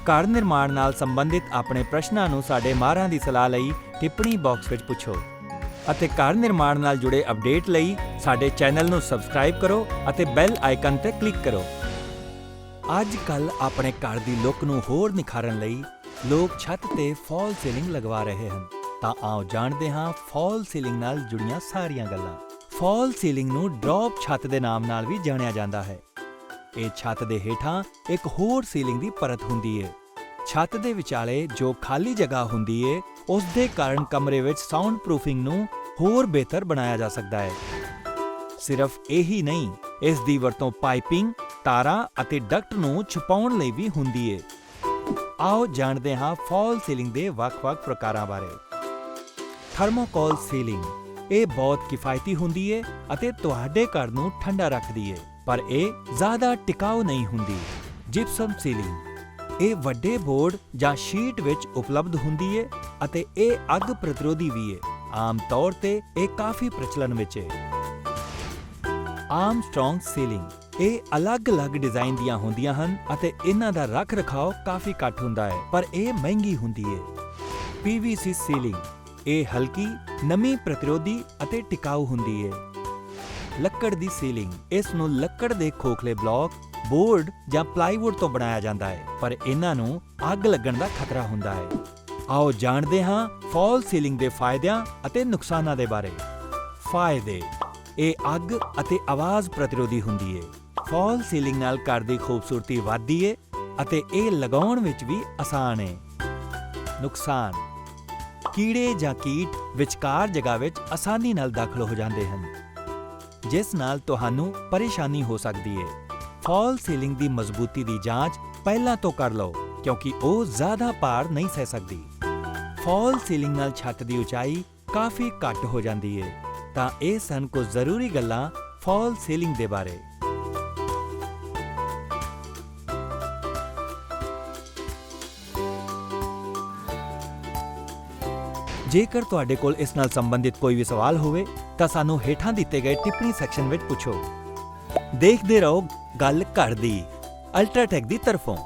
ਘਰ ਨਿਰਮਾਣ ਨਾਲ ਸੰਬੰਧਿਤ ਆਪਣੇ ਪ੍ਰਸ਼ਨਾਂ ਨੂੰ ਸਾਡੇ ਮਾਹਰਾਂ ਦੀ ਸਲਾਹ ਲਈ ਟਿੱਪਣੀ ਬਾਕਸ ਵਿੱਚ ਪੁੱਛੋ ਅਤੇ ਘਰ ਨਿਰਮਾਣ ਨਾਲ ਜੁੜੇ ਅਪਡੇਟ ਲਈ ਸਾਡੇ ਚੈਨਲ ਨੂੰ ਸਬਸਕ੍ਰਾਈਬ ਕਰੋ ਅਤੇ ਬੈਲ ਆਈਕਨ ਤੇ ਕਲਿੱਕ ਕਰੋ। ਅੱਜ ਕੱਲ ਆਪਣੇ ਘਰ ਦੀ ਲੁੱਕ ਨੂੰ ਹੋਰ ਨਿਖਾਰਨ ਲਈ ਲੋਕ ਛੱਤ ਤੇ ਫਾਲ ਸੀਲਿੰਗ ਲਗਵਾ ਰਹੇ ਹਨ। ਤਾਂ ਆਓ ਜਾਣਦੇ ਹਾਂ ਫਾਲ ਸੀਲਿੰਗ ਨਾਲ ਜੁੜੀਆਂ ਸਾਰੀਆਂ ਗੱਲਾਂ। ਫਾਲ ਸੀਲਿੰਗ ਨੂੰ ਡ੍ਰੌਪ ਛੱਤ ਦੇ ਨਾਮ ਨਾਲ ਵੀ ਜਾਣਿਆ ਜਾਂਦਾ ਹੈ। ਇਹ ਛੱਤ ਦੇ ਹੇਠਾਂ ਇੱਕ ਹੋਰ ਸੀਲਿੰਗ ਦੀ ਪਰਤ ਹੁੰਦੀ ਹੈ ਛੱਤ ਦੇ ਵਿਚਾਲੇ ਜੋ ਖਾਲੀ ਜਗ੍ਹਾ ਹੁੰਦੀ ਹੈ ਉਸ ਦੇ ਕਾਰਨ ਕਮਰੇ ਵਿੱਚ ਸਾਊਂਡ ਪ੍ਰੂਫਿੰਗ ਨੂੰ ਹੋਰ ਬਿਹਤਰ ਬਣਾਇਆ ਜਾ ਸਕਦਾ ਹੈ ਸਿਰਫ ਇਹੀ ਨਹੀਂ, ਇਸ ਦੀ ਵਰਤੋਂ ਪਾਈਪਿੰਗ, ਤਾਰਾਂ ਅਤੇ ਡਕਟ ਨੂੰ ਛੁਪਾਉਣ ਲਈ ਵੀ ਹੁੰਦੀ ਹੈ ਆਓ ਜਾਣਦੇ ਹਾਂ ਫਾਲ ਸੀਲਿੰਗ ਦੇ ਵੱਖ-ਵੱਖ ਪ੍ਰਕਾਰਾਂ ਬਾਰੇ। ਥਰਮੋਕੋਲ ਸੀਲਿੰਗ, ਇਹ ਬਹੁਤ ਕਿਫਾਇਤੀ ਹੁੰਦੀ ਹੈ ਅਤੇ ਤੁਹਾਡੇ ਘਰ ਨੂੰ ਠੰਡਾ ਰੱਖਦੀ ਹੈ ਪਰ ਇਹ ਜ਼ਿਆਦਾ ਟਿਕਾਊ ਨਹੀਂ ਹੁੰਦੀ। ਜਿਪਸਮ ਸੀਲਿੰਗ ਇਹ ਵੱਡੇ ਬੋਰਡ ਜਾਂ ਸ਼ੀਟ ਵਿੱਚ ਉਪਲਬਧ ਹੁੰਦੀ ਹੈ ਅਤੇ ਇਹ ਅੱਗ ਪ੍ਰਤਿਰੋਧੀ ਵੀ ਹੈ ਆਮ ਤੌਰ ਤੇ ਇਹ ਕਾਫੀ ਪ੍ਰਚਲਨ ਵਿੱਚ ਹੈ ਆਰਮਸਟ੍ਰੋਂਗ ਸੀਲਿੰਗ ਇਹ ਅਲੱਗ-ਅਲੱਗ ਡਿਜ਼ਾਈਨ ਦੀਆਂ ਹੁੰਦੀਆਂ ਹਨ ਅਤੇ ਇਹਨਾਂ ਦਾ ਰੱਖ ਰਖਾਓ ਕਾਫੀ ਘੱਟ ਹੁੰਦਾ ਹੈ ਪਰ ਇਹ ਮਹਿੰਗੀ ਹੁੰਦੀ ਹੈ PVC ਸੀਲਿੰਗ ਇਹ ਹਲਕੀ, ਨਮੀ ਪ੍ਰਤੀਰੋਧੀ ਅਤੇ ਟਿਕਾਊ ਹੁੰਦੀ ਹੈ ਲੱਕੜ ਦੀ ਸੀਲਿੰਗ। ਇਸ ਨੂੰ ਲੱਕੜ ਦੇ ਖੋਖਲੇ ਬਲਾਕ, ਬੋਰਡ ਜਾਂ ਪਲਾਈਵੁੱਡ ਤੋਂ ਬਣਾਇਆ ਜਾਂਦਾ ਹੈ, ਪਰ ਇਹਨਾਂ ਨੂੰ ਅੱਗ ਲੱਗਣ ਦਾ ਖਤਰਾ ਹੁੰਦਾ ਹੈ। ਆਓ ਜਾਣਦੇ ਹਾਂ ਫਾਲ ਸੀਲਿੰਗ ਦੇ ਫਾਇਦਿਆਂ ਅਤੇ ਨੁਕਸਾਨਾਂ ਦੇ ਬਾਰੇ। ਫਾਇਦੇ। ਇਹ ਅੱਗ ਅਤੇ ਆਵਾਜ਼ ਪ੍ਰਤਿਰੋਧੀ ਹੁੰਦੀ ਹੈ ਫਾਲ ਸੀਲਿੰਗ ਨਾਲ ਘਰ ਦੀ ਖੂਬਸੂਰਤੀ ਵਧਦੀ ਹੈ ਅਤੇ ਇਹ ਲਗਾਉਣ ਵਿੱਚ ਵੀ ਆਸਾਨ ਹੈ ਨੁਕਸਾਨ। ਕੀੜੇ ਜਾਂ ਕੀਟ ਵਿਚਕਾਰ ਜਗ੍ਹਾ ਵਿੱਚ ਆਸਾਨੀ ਨਾਲ ਦਾਖਲ ਹੋ ਜਾਂਦੇ ਹਨ। ਜਿਸ ਨਾਲ ਤੁਹਾਨੂੰ ਪਰੇਸ਼ਾਨੀ ਹੋ ਸਕਦੀ ਹੈ ਫਾਲ ਸੀਲਿੰਗ ਦੀ ਮਜ਼ਬੂਤੀ ਦੀ ਜਾਂਚ ਪਹਿਲਾਂ ਤੋਂ ਕਰ ਲਓ, ਕਿਉਂਕਿ ਉਹ ਜ਼ਿਆਦਾ ਭਾਰ ਨਹੀਂ ਸਹਿ ਸਕਦੀ। ਫਾਲ ਸੀਲਿੰਗ ਨਾਲ ਛੱਤ ਦੀ ਉਚਾਈ ਕਾਫੀ ਘੱਟ ਹੋ ਜਾਂਦੀ ਹੈ ਤਾਂ ਇਹ ਸਨ ਕੁਝ ਜ਼ਰੂਰੀ ਗੱਲਾਂ ਫਾਲ ਸੀਲਿੰਗ ਦੇ ਬਾਰੇ। ਜੇਕਰ ਤੁਹਾਡੇ ਕੋਲ ਇਸ ਨਾਲ ਸੰਬੰਧਿਤ ਕੋਈ ਵੀ ਸਵਾਲ ਹੋਵੇ ਤਾਂ ਸਾਨੂੰ ਹੇਠਾਂ ਦਿੱਤੇ ਗਏ ਟਿੱਪਣੀ ਸੈਕਸ਼ਨ ਵਿੱਚ ਪੁੱਛੋ। ਦੇਖਦੇ ਰਹੋ ਗੱਲ ਘਰ ਦੀ, ਅਲਟਰਾਟੈਕ ਦੀ ਤਰਫੋਂ।